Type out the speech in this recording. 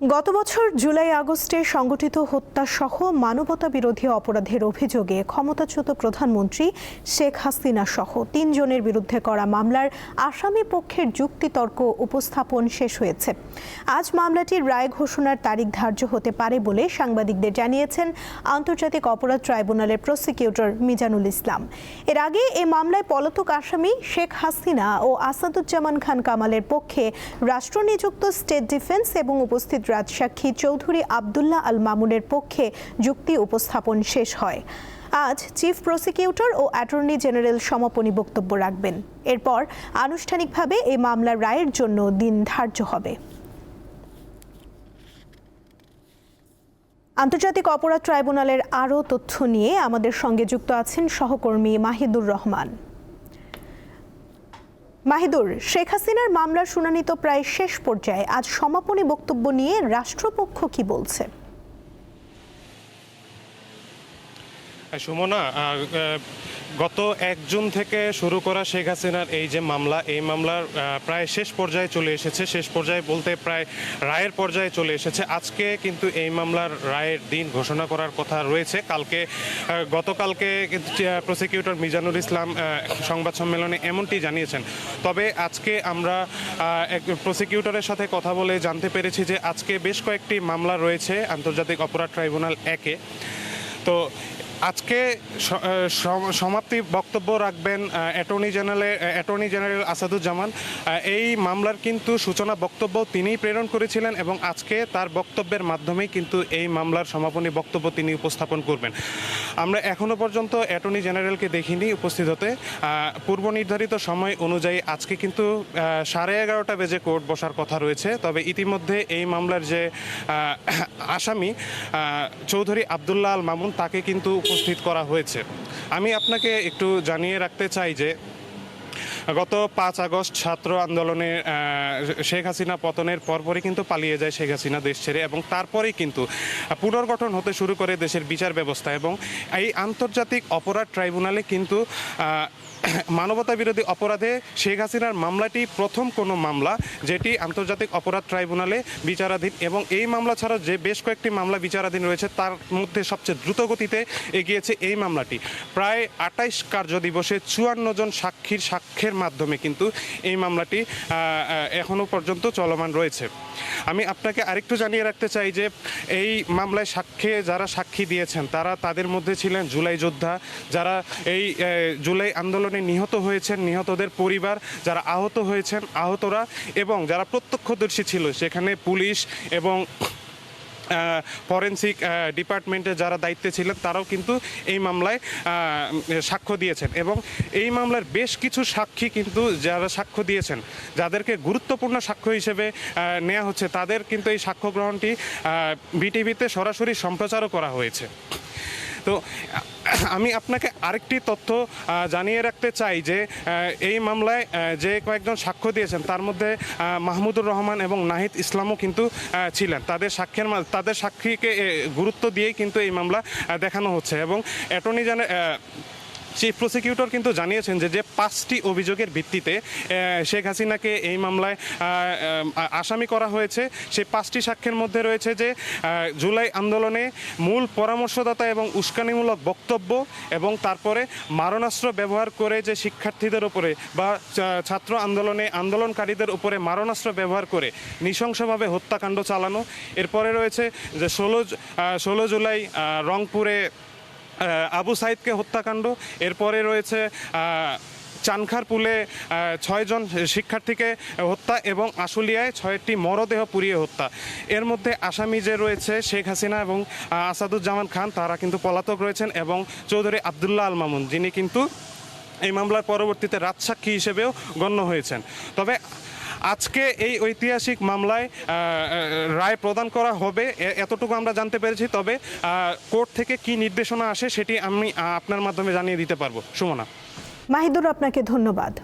গত বছর জুলাই আগস্টে সংগঠিত হত্যাসহ মানবতা বিরোধী অপরাধের অভিযোগে ক্ষমতাচ্যুত প্রধানমন্ত্রী শেখ হাসিনা সহ তিনজনের বিরুদ্ধে করা মামলার আসামি পক্ষের যুক্তিতর্ক উপস্থাপন শেষ হয়েছে। আজ মামলাটির রায় ঘোষণার তারিখ ধার্য হতে পারে বলে সাংবাদিকদের জানিয়েছেন আন্তর্জাতিক অপরাধ ট্রাইব্যুনালের প্রসিকিউটর মিজানুল ইসলাম। এর আগে এ মামলায় পলাতক আসামি শেখ হাসিনা ও আসাদুজ্জামান খান কামালের পক্ষে রাষ্ট্রনিযুক্ত স্টেট ডিফেন্স এবং উপস্থিত রাজসাক্ষী চৌধুরী আবদুল্লাহ আল মামুনের পক্ষে যুক্তি উপস্থাপন শেষ হয়। আজ চিফ প্রসিকিউটর ও অ্যাটর্নি জেনারেল সমাপনী বক্তব্য রাখবেন। এরপর আনুষ্ঠানিকভাবে এই মামলার রায়ের জন্য দিন ধার্য হবে। আন্তর্জাতিক অপরাধ ট্রাইব্যুনালের আরও তথ্য নিয়ে আমাদের সঙ্গে যুক্ত আছেন সহকর্মী মাহিদুর রহমান। মাহিদুর, শেখ হাসিনার মামলার শুনানি তো প্রায় শেষ পর্যায়ে। আজ সমাপনী বক্তব্য নিয়ে রাষ্ট্রপক্ষ কি বলছে? সুমনা গত এক জুন থেকে শুরু করা শেখ হাসিনার এই যে মামলা, এই মামলার প্রায় শেষ পর্যায়ে চলে এসেছে। শেষ পর্যায়ে বলতে প্রায় রায়ের পর্যায়ে চলে এসেছে। আজকে কিন্তু এই মামলার রায়ের দিন ঘোষণা করার কথা রয়েছে। কালকে গতকালকে প্রসিকিউটর মিজানুর ইসলাম সংবাদ সম্মেলনে এমনটি জানিয়েছেন। তবে আজকে আমরা এক প্রসিকিউটরের সাথে কথা বলে জানতে পেরেছি যে আজকে বেশ কয়েকটি মামলা রয়েছে আন্তর্জাতিক অপরাধ ট্রাইব্যুনাল একে তো আজকে সমাপ্তি বক্তব্য রাখবেন attorney general attorney general Asaduzzaman. এই মামলার কিন্তু সূচনা বক্তব্য তিনিই প্রেরণ করেছিলেন এবং আজকে তার বক্তব্যের মাধ্যমেই কিন্তু এই মামলার সমাপনী বক্তব্য তিনি উপস্থাপন করবেন। আমরা এখনও পর্যন্ত অ্যাটর্নি জেনারেলকে দেখিনি উপস্থিত হতে। পূর্ব নির্ধারিত সময় অনুযায়ী আজকে কিন্তু সাড়ে এগারোটা বেজে কোর্ট বসার কথা রয়েছে। তবে ইতিমধ্যে এই মামলার যে আসামি চৌধুরী আবদুল্লাহ আল মামুন, তাকে কিন্তু উপস্থিত করা হয়েছে। আমি আপনাকে একটু জানিয়ে রাখতে চাই যে গত পাঁচ আগস্ট ছাত্র আন্দোলনে শেখ হাসিনা পতনের পরপরই কিন্তু পালিয়ে যায় শেখ হাসিনা দেশ ছেড়ে এবং তারপরেই কিন্তু পুনর্গঠন হতে শুরু করে দেশের বিচার ব্যবস্থা এবং এই আন্তর্জাতিক অপরাধ ট্রাইব্যুনালে কিন্তু মানবতা বিরোধী অপরাধে শেখ হাসিনার মামলাটি প্রথম কোনো মামলা যেটি আন্তর্জাতিক অপরাধ ট্রাইব্যুনালে বিচারাধীন এবং এই মামলা ছাড়াও যে বেশ কয়েকটি মামলা বিচারাধীন রয়েছে তার মধ্যে সবচেয়ে দ্রুত গতিতে এগিয়েছে এই মামলাটি। প্রায় আটাইশ কার্য দিবসে চুয়ান্ন জন সাক্ষীর সাক্ষ্যের মাধ্যমে কিন্তু এই মামলাটি আহ, আহ, এখনও পর্যন্ত চলমান রয়েছে। আমি আপনাকে আরেকটু জানিয়ে রাখতে চাই যে এই মামলায় সাক্ষ্যে যারা সাক্ষী দিয়েছেন তারা তাদের মধ্যে ছিলেন জুলাই যোদ্ধা যারা এই জুলাই আন্দোলনে নিহত হয়েছেন নিহতদের পরিবার, যারা আহত হয়েছেন আহতরা এবং যারা প্রত্যক্ষদর্শী ছিল, সেখানে পুলিশ এবং ফরেন্সিক ডিপার্টমেন্টে যারা দায়িত্বে ছিলেন, তারাও কিন্তু এই মামলায় সাক্ষ্য দিয়েছেন এবং এই মামলার বেশ কিছু সাক্ষী কিন্তু যারা সাক্ষ্য দিয়েছেন, যাদেরকে গুরুত্বপূর্ণ সাক্ষ্য হিসেবে নেওয়া হচ্ছে, তাদের কিন্তু এই সাক্ষ্য গ্রহণটি বিটিভিতে সরাসরি সম্প্রচারও করা হয়েছে। তো, আমি আপনাকে আরেকটি তথ্য জানিয়ে রাখতে চাই যে এই মামলায় যে কয়েকজন সাক্ষ্য দিয়েছেন, তার মধ্যে মাহমুদুর রহমান এবং নাহিদ ইসলামও কিন্তু ছিলেন। তাদের সাক্ষ্যের তাদের সাক্ষীকে গুরুত্ব দিয়েই কিন্তু এই মামলা দেখানো হচ্ছে এবং অ্যাটর্নি জেনারেল চিফ প্রসিকিউটর কিন্তু জানিয়েছেন যে যে পাঁচটি অভিযোগের ভিত্তিতে শেখ হাসিনাকে এই মামলায় আসামি করা হয়েছে। সেই পাঁচটি সাক্ষ্যের মধ্যে রয়েছে যে জুলাই আন্দোলনে মূল পরামর্শদাতা এবং উস্কানিমূলক বক্তব্য এবং তারপরে মারণাস্ত্র ব্যবহার করে যে শিক্ষার্থীদের উপরে বা ছাত্র আন্দোলনে আন্দোলনকারীদের উপরে মারণাস্ত্র ব্যবহার করে নৃশংসভাবে হত্যাকাণ্ড চালানো। এরপরে রয়েছে যে, ষোলো ষোলো জুলাই রংপুরে আবু সাইদকে হত্যাকাণ্ড। এরপরে রয়েছে চানখার পুলে ছয়জন শিক্ষার্থীকে হত্যা এবং আশুলিয়ায় ছয়টি মরদেহ পুড়িয়ে হত্যা। এর মধ্যে আসামি যে রয়েছে, শেখ হাসিনা এবং আসাদুজ্জামান খান, তারা কিন্তু পলাতক রয়েছেন এবং চৌধুরী আবদুল্লাহ আল মামুন, যিনি কিন্তু এই মামলার পরবর্তীতে রাজসাক্ষী হিসেবেও গণ্য হয়েছেন। তবে আজকে এই ঐতিহাসিক মামলায় রায় প্রদান করা হবে এতটুকু আমরা জানতে পেরেছি, তবে কোর্ট থেকে কি নির্দেশনা আসে সেটি আমি আপনার মাধ্যমে জানিয়ে দিতে পারব। সুমনা। মাহিদুর, আপনাকে ধন্যবাদ।